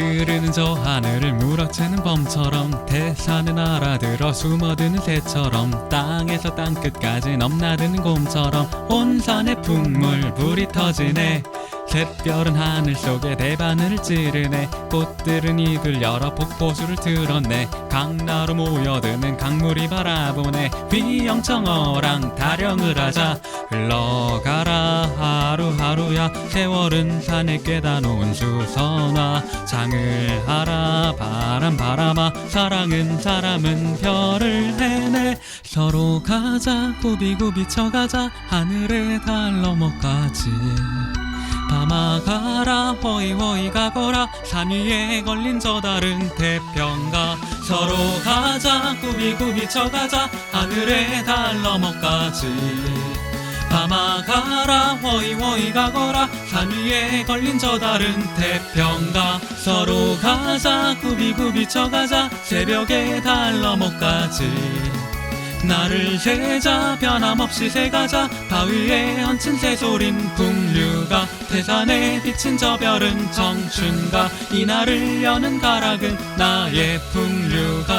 흐르는 저 하늘을 무럭채는 범처럼 태산은 알아들어 숨어드는 새처럼 땅에서 땅끝까지 넘나드는 곰처럼 온산의 풍물 불이 터지네. 샛별은 하늘 속에 대바늘을 찌르네. 꽃들은 입을 열어 폭포수를 드러내 강나루 모여드는 강물이 바라보네. 휘영청어랑 타령을 하자 흘러가라. 하루하루야 세월은 산에 깨다 놓은 수선화. 장을 하라. 바람 바람아. 사랑은 사람은 별을 해내. 서로 가자. 구비구비 쳐가자. 하늘에 달 넘어가지. 밤아 가라. 허이 허이 가거라. 산 위에 걸린 저 다른 태평가. 서로 가자. 구비구비 쳐가자. 하늘에 달 넘어가지 밤아 가라 허이 허이 가거라. 산 위에 걸린 저 다른 태평가. 서로 가자 구비구비 쳐가자. 새벽에 달 넘어가지. 나를 세자 변함없이 새가자. 바위에 얹힌 새소린 풍류가. 태산에 비친 저 별은 청춘가. 이날을 여는 가락은 나의 풍류가